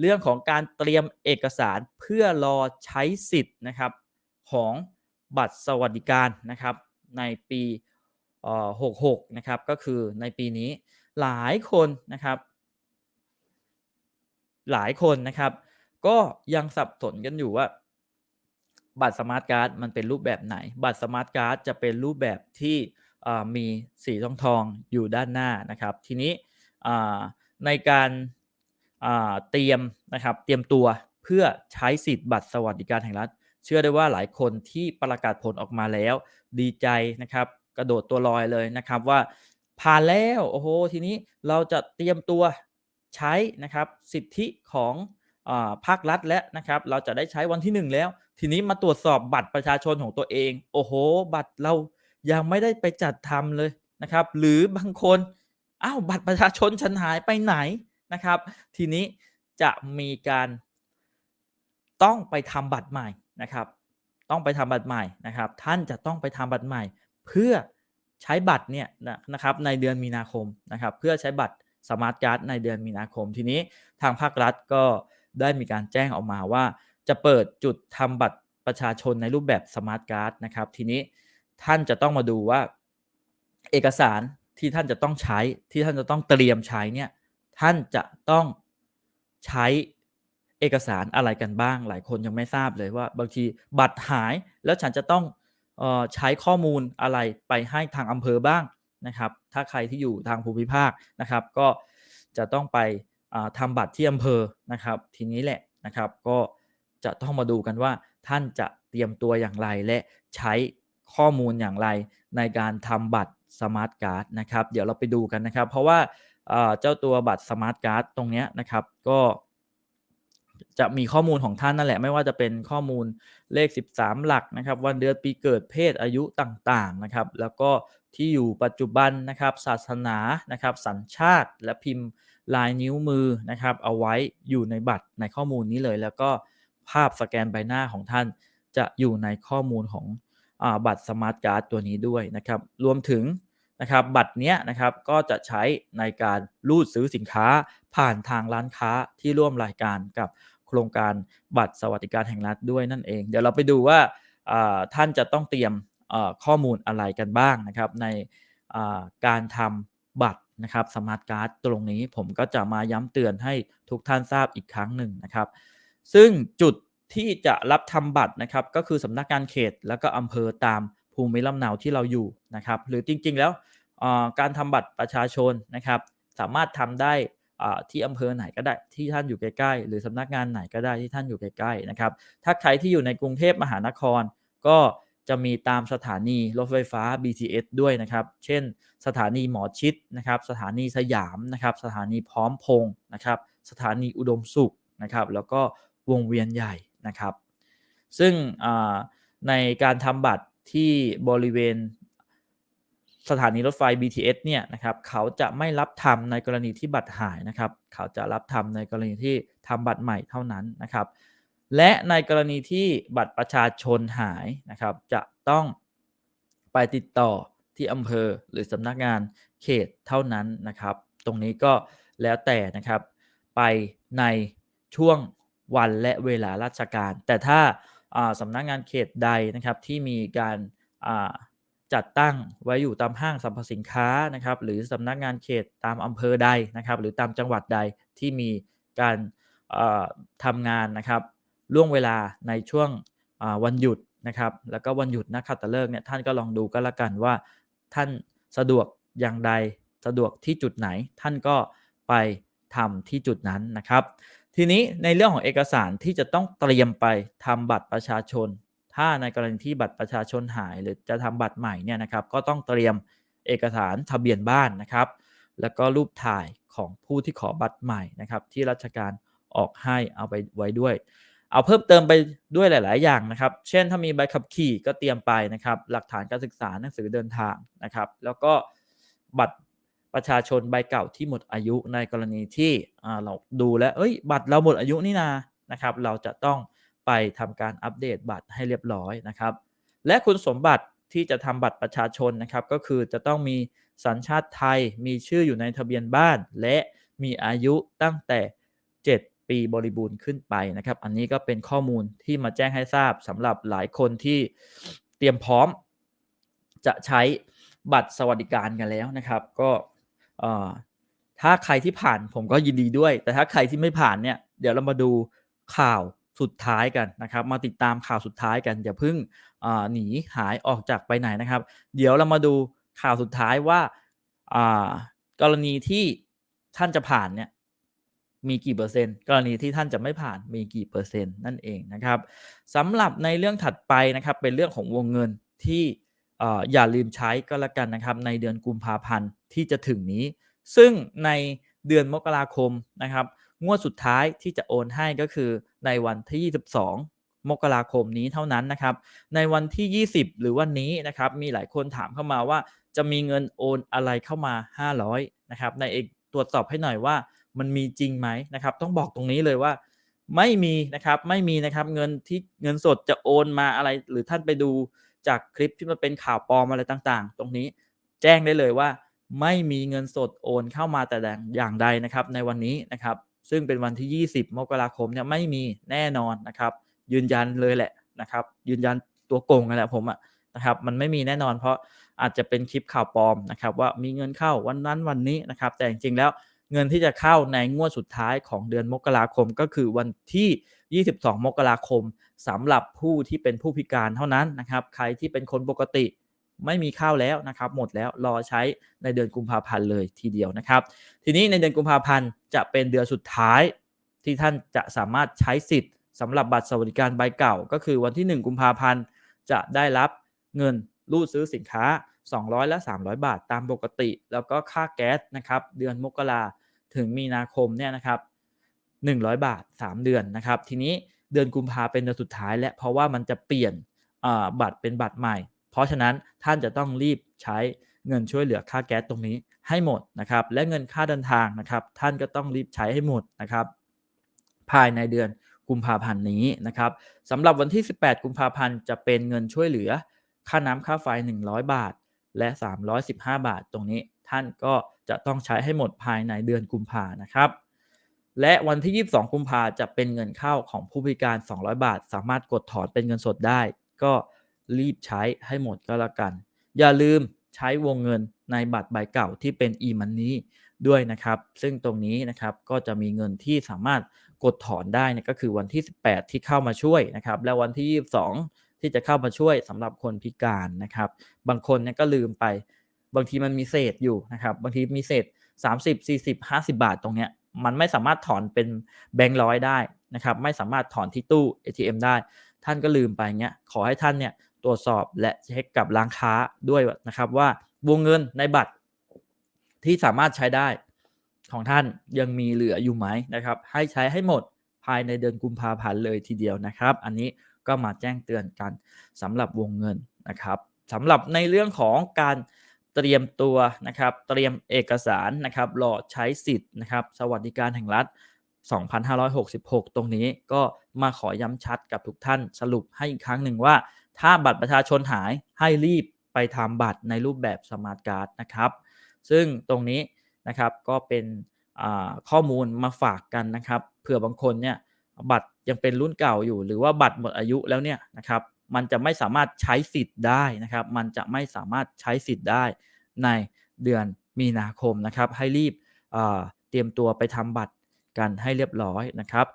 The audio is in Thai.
เรื่องของการเตรียมเอกสารเพื่อรอใช้สิทธิ์นะครับของบัตรสวัสดิการนะครับในปี66นะครับก็คือในปีนี้หลายคนนะครับหลายคนนะครับ ก็ยังสับสนกันอยู่ว่า บัตรสมาร์ทการ์ดมันเป็นรูปแบบไหน บัตรสมาร์ทการ์ดจะเป็นรูปแบบที่มีสีทองทองอยู่ด้านหน้านะครับ ทีนี้ในการ เตรียมนะครับเตรียมตัวเพื่อใช้สิทธิ์บัตรสวัสดิการแห่งรัฐ เชื่อได้ว่าหลายคนที่ประกาศผลออกมาแล้ว ดีใจนะครับกระโดดตัวลอยเลยนะครับว่าผ่านแล้วโอ้โหทีนี้เราจะเตรียมตัวใช้นะครับสิทธิของอภาครัฐแล้วนะครับเราจะได้ใช้วันที่หนึ่งแล้ว ทีนี้มาตรวจสอบบัตรประชาชนของตัวเอง โอ้โห บัตรเรายังไม่ได้ไปจัดทำเลยนะครับ หรือบางคนอ้าวบัตรประชาชนฉันหายไปไหน นะครับ ทีนี้จะมีการต้องไปทำบัตรใหม่นะครับ ต้องไปทำบัตรใหม่นะครับ ท่านจะต้องไปทำบัตรใหม่ เพื่อใช้บัตรเนี่ยนะครับในเดือนมีนาคมนะครับ เพื่อใช้บัตรสมาร์ทการ์ดในเดือนมีนาคม ทีนี้ทางภาครัฐก็ได้มีการแจ้งออกมาว่า จะเปิดจุดทำบัตรประชาชนในรูปแบบสมาร์ทการ์ดนะครับ ทีนี้ท่านจะต้องมาดูว่า เอกสารที่ท่านจะต้องใช้ที่ท่านจะต้องเตรียมใช้เนี่ย ท่านจะต้องใช้เอกสารอะไรกันบ้าง หลายคนยังไม่ทราบเลยว่า บางทีบัตรหายแล้วฉันจะต้องออใช้ข้อมูลอะไรไปให้ทางอำเภอบ้างนะครับ ถ้าใครที่อยู่ทางภูมิภาคนะครับ ก็จะต้องไปอ่าทำบัตรที่อำเภอนะครับ ทีนี้แหละนะครับ ก็จะต้องมาดูกันว่าท่านจะเตรียมตัวอย่างไรและใช้ข้อมูลอย่างไรในการทำบัตรสมาร์ทการ์ดนะครับ เดี๋ยวเราไปดูกันนะครับ เพราะว่า เจ้าตัวบัตรสมาร์ทการ์ดตรงนี้นะครับ ก็จะมีข้อมูลของท่านนั่นแหละ ไม่ว่าจะเป็นข้อมูลเลข 13 หลักนะครับ วันเดือนปีเกิดเพศอายุต่างๆนะครับ แล้วก็ที่อยู่ปัจจุบันนะครับ ศาสนานะครับ สัญชาติและพิมพ์ลายนิ้วมือนะครับ เอาไว้อยู่ในบัตรในข้อมูลนี้เลย แล้วก็ภาพสแกนใบหน้าของท่านจะอยู่ในข้อมูลของอบัตรสมาร์ทการ์ดตัวนี้ด้วยนะครับ รวมถึง นะครับบัตรเนี้ยนะครับก็จะใช้ในการรูดซื้อสินค้าผ่านทางร้านค้าที่ร่วมรายการกับโครงการบัตรสวัสดิการแห่งรัฐด้วยนั่นเอง เดี๋ยวเราไปดูว่าท่านจะต้องเตรียมข้อมูลอะไรกันบ้างนะครับ ในการทำบัตรนะครับสมาร์ทการ์ดตรงนี้ผมก็จะมาย้ำเตือนให้ทุกท่านทราบอีกครั้งหนึ่งนะครับ ซึ่งจุดที่จะรับทำบัตรนะครับ ก็คือสำนักงานเขตแล้วก็อำเภอตาม ภูมิลำเนาที่เราอยู่นะครับ หรือจริงๆแล้วการทำบัตรประชาชนนะครับ สามารถทำได้ที่อำเภอไหนก็ได้ที่ท่านอยู่ใกล้ๆ หรือสำนักงานไหนก็ได้ที่ท่านอยู่ใกล้ๆนะครับ ถ้าใครที่อยู่ในกรุงเทพมหานคร ก็จะมีตามสถานีรถไฟฟ้า BTS ด้วยนะครับ เช่น สถานีหมอชิดนะครับ สถานีสยามนะครับ สถานีพร้อมพงษ์นะครับ สถานีอุดมสุขนะครับ แล้วก็วงเวียนใหญ่นะครับ ซึ่งในการทำบัตร ที่บริเวณสถานีรถไฟ BTS เนี่ยนะครับเขาจะไม่รับทำในกรณีที่บัตรหายนะครับ เขาจะรับทำในกรณีที่ทำบัตรใหม่เท่านั้นนะครับ และในกรณีที่บัตรประชาชนหายนะครับ จะต้องไปติดต่อที่อำเภอหรือสำนักงานเขตเท่านั้นนะครับ ตรงนี้ก็แล้วแต่นะครับ ไปในช่วงวันและเวลาราชการ แต่ถ้าอ่า สำนักงานเขตใดนะครับที่มีการจัดตั้งไว้อยู่ตามห้างสรรพสินค้านะครับหรือสำนักงานเขตตามอำเภอใดนะครับหรือตามจังหวัดใดที่มีการทำงานนะครับล่วงเวลาในช่วงวันหยุดนะครับแล้วก็วันหยุดนักขัตฤกษ์เนี่ยท่านก็ลองดูก็แล้วกันว่า ท่านสะดวกอย่างใดสะดวกที่จุดไหนท่านก็ไปทำที่จุดนั้นนะครับ ทีนี้ในเรื่องของเอกสารที่จะต้องเตรียมไปทำบัตรประชาชน ถ้าในกรณีที่บัตรประชาชนหาย หรือจะทำบัตรใหม่เนี่ยนะครับ ก็ต้องเตรียมเอกสารทะเบียนบ้านนะครับ แล้วก็รูปถ่ายของผู้ที่ขอบัตรใหม่นะครับ ที่ราชการออกให้เอาไปไว้ด้วย เอาเพิ่มเติมไปด้วยหลาย ๆ อย่างนะครับ เช่นถ้ามีใบขับขี่ก็เตรียมไปนะครับ หลักฐานการศึกษาหนังสือเดินทางนะครับ แล้วก็บัตร ประชาชนใบเก่าที่หมดอายุในกรณีที่เราดูแล้วเอ้ย บัตรเราหมดอายุนี่นานะครับ เราจะต้องไปทำการอัปเดตบัตรให้เรียบร้อยนะครับ และคุณสมบัติที่จะทำบัตรประชาชนนะครับ ก็คือจะต้องมีสัญชาติไทยมีชื่ออยู่ในทะเบียนบ้าน และมีอายุตั้งแต่ 7 ปีบริบูรณ์ขึ้นไปนะครับ อันนี้ก็เป็นข้อมูลที่มาแจ้งให้ทราบสำหรับหลายคนที่เตรียมพร้อมจะใช้บัตรสวัสดิการกันแล้วนะครับ ก็ เอ่อถ้าใครที่ผ่านผมก็ยินดีด้วย แต่ถ้าใครที่ไม่ผ่านเนี่ย เดี๋ยวเรามาดูข่าวสุดท้ายกันนะครับ มาติดตามข่าวสุดท้ายกันอย่าเพิ่งหนีหายออกจากไปไหนนะครับ เดี๋ยวเรามาดูข่าวสุดท้ายว่ากรณีที่ท่านจะผ่านเนี่ยมีกี่เปอร์เซ็นต์ กรณีที่ท่านจะไม่ผ่านมีกี่เปอร์เซ็นต์นั่นเองนะครับสำหรับในเรื่องถัดไปนะครับเป็นเรื่องของวงเงินที่ อย่าลืมใช้ก็แล้วกันนะครับในเดือนกุมภาพันธ์ที่จะถึงนี้ ซึ่งในเดือนมกราคมนะครับงวดสุดท้ายที่จะโอนให้ก็คือในวันที่ 22 มกราคมนี้เท่านั้นนะครับ ในวันที่ 20 หรือวันนี้นะครับ มีหลายคนถามเข้ามาว่า จะมีเงินโอนอะไรเข้ามา 500นะครับในเอกตรวจสอบให้หน่อยว่ามันมีจริงไหมนะครับ ต้องบอกตรงนี้เลยว่า ไม่มีนะครับไม่มีนะครับเงินที่เงินสดจะโอนมาอะไร หรือท่านไปดู จากคลิปที่มันเป็นข่าวปลอมอะไรต่างๆ ตรงนี้แจ้งได้เลยว่า ไม่มีเงินสดโอนเข้ามาแต่อย่างใดนะครับ ในวันนี้นะครับ ซึ่งเป็นวันที่ 20 มกราคมเนี่ยไม่มีแน่นอนนะครับ ยืนยันเลยแหละนะครับ ยืนยันตัวโกงนั่นแหละผมอะนะครับ มันไม่มีแน่นอนเพราะอาจจะเป็นคลิปข่าวปลอมนะครับ ว่ามีเงินเข้าวันนั้นวันนี้นะครับ แต่จริงๆแล้ว เงินที่จะเข้าในงวดสุดท้ายของเดือนมกราคมก็คือวันที่ 22 มกราคมสำหรับผู้ที่เป็นผู้พิการเท่านั้นนะครับ ใครที่เป็นคนปกติไม่มีข้าวแล้วนะครับ หมดแล้วรอใช้ในเดือนกุมภาพันธ์เลยทีเดียวนะครับ ทีนี้ในเดือนกุมภาพันธ์จะเป็นเดือนสุดท้ายที่ท่านจะสามารถใช้สิทธิ์สำหรับบัตรสวัสดิการใบเก่า ก็คือวันที่ 1 กุมภาพันธ์จะได้รับเงินรูดซื้อสินค้า 200 และ 300 บาทตามปกติ แล้วก็ค่าแก๊สนะครับเดือนมกราถึงมีนาคมเนี่ยนะครับ100 บาท 3 เดือนนะครับทีนี้เดือนกุมภาเป็นเดือนสุดท้าย และเพราะว่ามันจะเปลี่ยนบัตรเป็นบัตรใหม่ เพราะฉะนั้นท่านจะต้องรีบใช้เงินช่วยเหลือค่าแก๊สตรงนี้ให้หมดนะครับและเงินค่าเดินทางนะครับท่านก็ต้องรีบใช้ให้หมดนะครับภายในเดือนกุมภาพันธ์นี้นะครับสำหรับวันที่ 18 กุมภาพันธ์จะเป็นเงินช่วยเหลือค่าน้ำค่าไฟ 100 บาท และ 315 บาทตรงนี้ท่านก็จะต้องใช้ให้หมดภายในเดือนกุมภานะครับ และวันที่ 22 กุมภาจะเป็นเงินเข้าของผู้พิการ 200 บาท สามารถกดถอนเป็นเงินสดได้ ก็รีบใช้ให้หมดก็แล้วกัน อย่าลืมใช้วงเงินในบัตรใบเก่าที่เป็น e-money ด้วยนะครับ ซึ่งตรงนี้นะครับก็จะมีเงินที่สามารถกดถอนได้นะก็คือวันที่ 18 ที่เข้ามาช่วยนะครับ และวันที่ 22 ที่จะเข้ามาช่วยสำหรับคนพิการนะครับ บางคนเนี่ยก็ลืมไป บางทีมันมีเศษอยู่นะครับ บางทีมีเศษ 30 40 50 บาทตรงเนี้ยมันไม่สามารถถอนเป็นแบงค์ร้อยได้นะครับ ไม่สามารถถอนที่ตู้ ATM ได้ ท่านก็ลืมไปเงี้ยขอให้ท่านเนี่ยตรวจสอบและเช็คกับร้านค้าด้วยนะครับว่าวงเงินในบัตรที่สามารถใช้ได้ของท่านยังมีเหลืออยู่ไหมนะครับ ให้ใช้ให้หมดภายในเดือนกุมภาพันธ์เลยทีเดียวนะครับ อันนี้ ก็มาแจ้งเตือนกันสำหรับวงเงินนะครับสำหรับในเรื่องของการเตรียมตัวนะครับ เตรียมเอกสารนะครับรอใช้สิทธิ์นะครับ สวัสดิการแห่งรัฐ 2566 ตรงนี้ก็มาขอย้ำชัดกับทุกท่านสรุปให้อีกครั้งหนึ่งว่า ถ้าบัตรประชาชนหายให้รีบไปทำบัตรในรูปแบบสมาร์ทการ์ดนะครับ ซึ่งตรงนี้นะครับก็เป็นข้อมูลมาฝากกันนะครับเผื่อบางคนเนี่ย บัตรยังเป็นรุ่นเก่าอยู่ หรือว่าบัตรหมดอายุแล้วเนี่ยนะครับ มันจะไม่สามารถใช้สิทธิ์ได้นะครับ มันจะไม่สามารถใช้สิทธิ์ได้ในเดือนมีนาคมนะครับ ให้รีบเตรียมตัวไปทำบัตรกันให้เรียบร้อยนะครับ